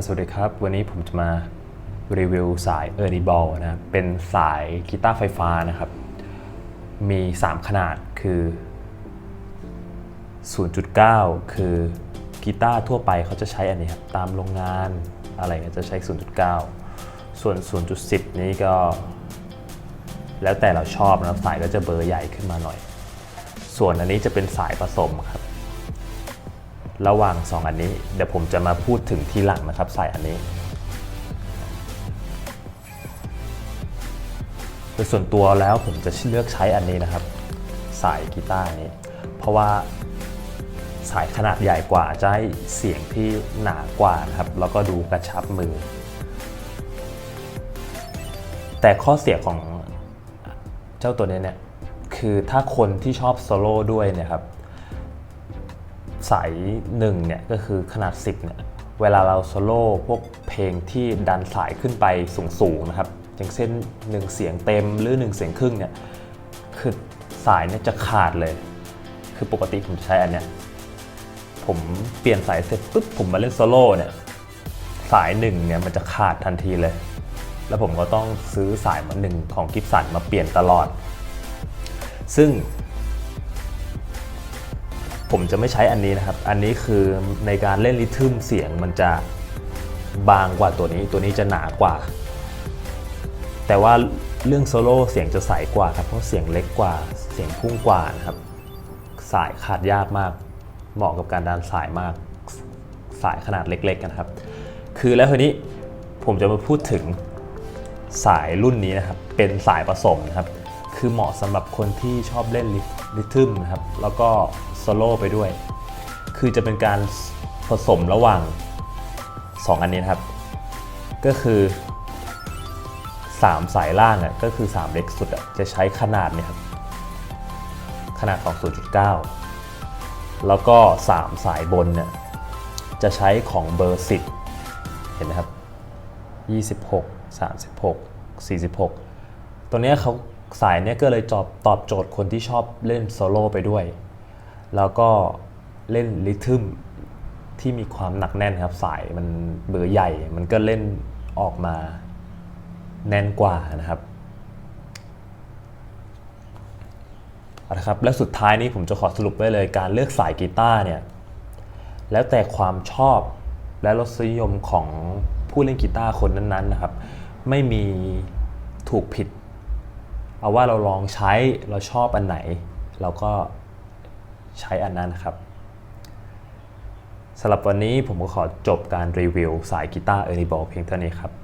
สวัสดีครับ วันนี้ผมจะมารีวิวสาย e r n i b a l นะครับ เป็นสายกีตาร์ไฟฟ้านะครับ มี 3 ขนาดคือ 0.9 คือกีตาร์ทั่วไปเขาจะใช้อันนี้ครับตามโรงงานอะไรก็จะใช้ 0.9 ส่วน 0.10 นี้ก็ แล้วแต่เราชอบนะครับสายก็จะเบอร์ใหญ่ขึ้นมาหน่อย ส่วนอันนี้จะเป็นสายผสมครับ ระหว่าง 2 อันนี้ เดี๋ยวผมจะมาพูดถึงทีหลังนะครับสายอันนี้โดยส่วนตัวแล้วผมจะเลือกใช้อันนี้นะครับ สายกีตาร์นี้ เพราะว่าสายขนาดใหญ่กว่าจะให้เสียงที่หนากว่านะครับ แล้วก็ดูกระชับมือ แต่ข้อเสียของเจ้าตัวนี้เนี่ยคือถ้าคนที่ชอบโซโล่ด้วยเนะครับ สายหนึ่งเนี่ยก็คือขนาด 10เนี่ยเวลาเราโซโล่พวกเพลงที่ดันสายขึ้นไปสูงๆนะครับอย่างเช่น1เสียงเต็มหรือ1เสียงครึ่งเนี่ยคือสายเนี่ยจะขาดเลย คือปกติผมใช้อันเนี้ยผมเปลี่ยนสายเสร็จปุ๊บผมมาเล่นโซโล่เนี่ยสายหนึ่งเนี่ยมันจะขาดทันทีเลย แล้วผมก็ต้องซื้อสายมาหนึ่งของกิฟสันมาเปลี่ยนตลอด ซึ่ง ผมจะไม่ใช้อันนี้นะครับ อันนี้คือในการเล่นริทึมเสียงมันจะบางกว่าตัวนี้ตัวนี้จะหนากว่า แต่ว่าเรื่องโซโล่เสียงจะใสกว่าครับเพราะเสียงเล็กกว่าเสียงพุ่งกว่านะครับ สายขาดยากมาก เหมาะกับการดันสายมากสายขนาดเล็กๆนะครับ คือแล้วทีนี้ผมจะมาพูดถึงสายรุ่นนี้นะครับ เป็นสายผสมนะครับ คือเหมาะสำหรับคนที่ชอบเล่นริทึมนะครับ แล้วก็ โซโล่ไปด้วย คือจะเป็นการผสมระหว่าง 2 อันนี้นะครับ ก็คือ 3 สายล่างอะก็คือ 3 เล็กสุดอะจะใช้ขนาดเนี่ยครับขนาดของ 0.9 แล้วก็ 3 สายบนเนี่ยจะใช้ของเบอร์ 10 เห็นไหมครับ 26 36 46 ตัวนี้เขาสายเนี้ยก็เลยตอบตอบโจทย์คนที่ชอบเล่นโซโล่ไปด้วย แล้วก็เล่นริทึมที่มีความหนักแน่นครับสายมันเบอร์ใหญ่ มันก็เล่นออกมาแน่นกว่านะครับเอาละครับและสุดท้ายนี้ผมจะขอสรุปไว้เลยการเลือกสายกีตาร์เนี่ยแล้วแต่ความชอบและรสนิยมของผู้เล่นกีตาร์คนนั้นๆนะครับ ไม่มีถูกผิด เอาว่าเราลองใช้เราชอบอันไหน เราก็ ใช้อันนั้นนะครับสำหรับวันนี้ผมก็ขอจบการรีวิวสายกีตาร์เอริบอลเพียงเท่านี้ครับ